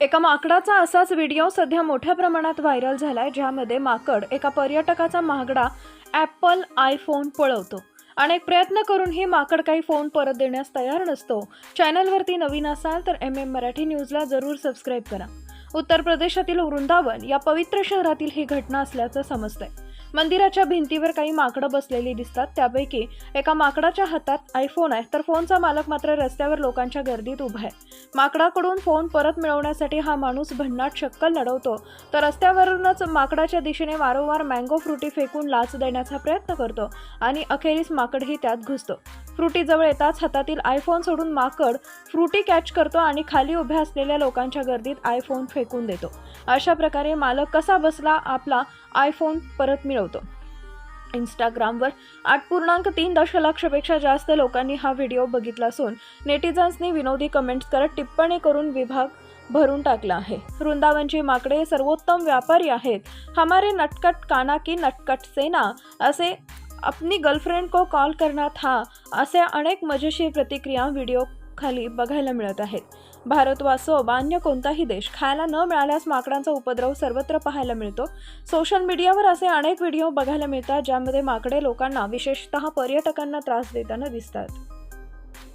एका माकडाचा असाच व्हिडिओ सध्या मोठ्या प्रमाणात व्हायरल झालाय ज्यामध्ये माकड एका पर्यटकाचा महागडा ॲपल आयफोन पळवतो. अनेक प्रयत्न करूनही माकड काही फोन परत देण्यास तयार नसतो. चॅनलवरती नवीन असाल तर एम एम मराठी न्यूजला जरूर सबस्क्राईब करा. उत्तर प्रदेशातील वृंदावन या पवित्र शहरातील ही घटना असल्याचं समजतंय. मंदिराच्या भिंतीवर काही माकडं बसलेली दिसतात. त्यापैकी एका माकडाच्या हातात आयफोन आहे. तर फोनचा मालक मात्र रस्त्यावर लोकांच्या गर्दीत उभा आहे. माकडाकडून फोन परत मिळवण्यासाठी हा माणूस भन्नाट शक्कल लढवतो तर रस्त्यावरूनच माकडाच्या दिशेने वारंवार मँगो फ्रुटी फेकून लाच देण्याचा प्रयत्न करतो आणि अखेरीस माकडही त्यात घुसतो. फ्रुटी जवळ येताच हातातील आयफोन सोडून माकड फ्रुटी कॅच करतो आणि खाली उभ्या असलेल्या लोकांच्या गर्दीत आयफोन फेकून देतो. अशा प्रकारे मालक कसा बसला आपला आयफोन परत मिळवतो. इंस्टाग्रामवर आठ पूर्णांक तीन दशलक्षपेक्षा जास्त लोकांनी हा व्हिडिओ बघितला असून नेटिझन्सनी विनोदी कमेंट्स करत टिप्पणी करून विभाग भरून टाकला आहे. वृंदावनची माकडे सर्वोत्तम व्यापारी आहेत. हमारे नटकट काना की नटकट सेना असे अपनी गर्लफ्रेंड को कॉल करना था असे अनेक मजेशीर प्रतिक्रिया व्हिडिओ खाली बघायला मिळत आहेत. भारत वासो अन्य कोणताही देश खायला न मिळाल्यास माकडांचा उपद्रव सर्वत्र पाहायला मिळतो. सोशल मीडियावर असे अनेक व्हिडिओ बघायला मिळतात ज्यामध्ये माकडे लोकांना विशेषतः पर्यटकांना त्रास देताना दिसतात.